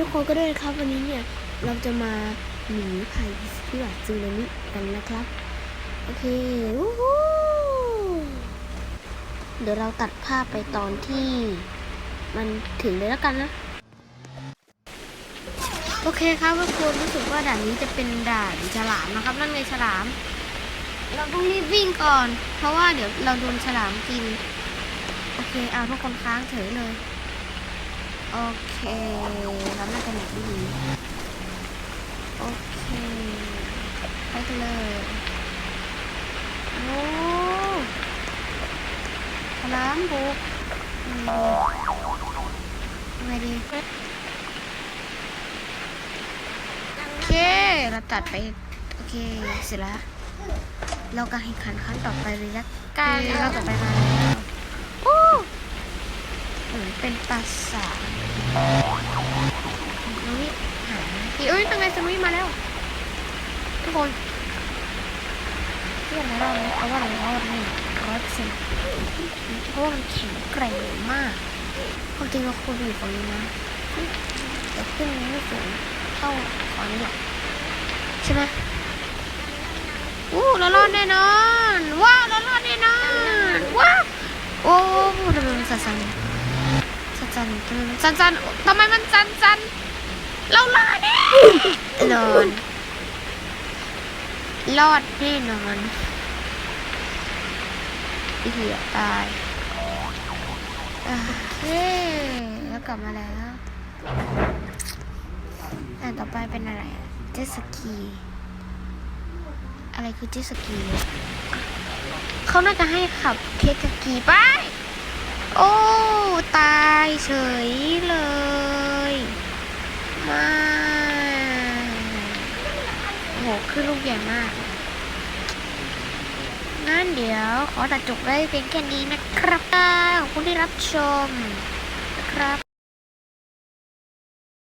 ทุกคนก็ด้วยนะครับวันนี้เนี่ยเราจะมาหนีภัยพิบัติซึนามิกันนะครับ โอเคเดี๋ยวเราตัดภาพไปตอนที่มันถึงเลยแล้วกันนะ โอเคครับทุกคนรู้สึกว่าด่านนี้จะเป็นด่านฉลามนะครับนั่นไงฉลาม เราต้องรีบวิ่งก่อน เพราะว่าเดี๋ยวเราโดนฉลามกิน โอเคเอาทุกคนค้างเฉยเลย โอเค เราน่าจะหนีไม่ดีโอเคไปกันเลยโอ้ฉลามบุกมยังไงดีโอเคเราตัดไปโอเคเสร็จแล้วเราการแข่งขันครั้งต่อไปเลยละกันเราต่อไปมาโอ้เหมือเป็นปราสาทน้องนี่หาพี่เอ้ยเป็น ไงสมุยมาแล้ว ทุกคนเพื่อนนะเราเอาว่าเรารอดแน่ร้อยเปอร์เซ็นต์เพราะว่ามันแข็งแกร่งมากความจริงเราควรอยู่ฝั่งนี้นะแต่ขึ้นไม่สูงเท่าฝั่งนี้หรอกใช่ไหมอู้เรารอดแน่นอนว้าวเรารอดแน่นอนว้าวโอ้ทำไมมันสั่นๆสั่นๆทำไมมันสั่นๆทำไมมันสั่นๆ เรารอดแน่นอนรอดแน่นอนเหี้ยตายโอเคแล้วกลับมาแล้วอันต่อไปเป็นอะไรเจสกีอะไรคือเจสกีเขาน่าจะให้ขับเจสกีไปโอ้ ตายเฉยเลยไม่ โอ้โหคือลูกใหญ่มาก งั้นเดี๋ยวขอตัดจบไว้เพียงแค่นี้นะครับขอบคุณที่รับชมนะครับ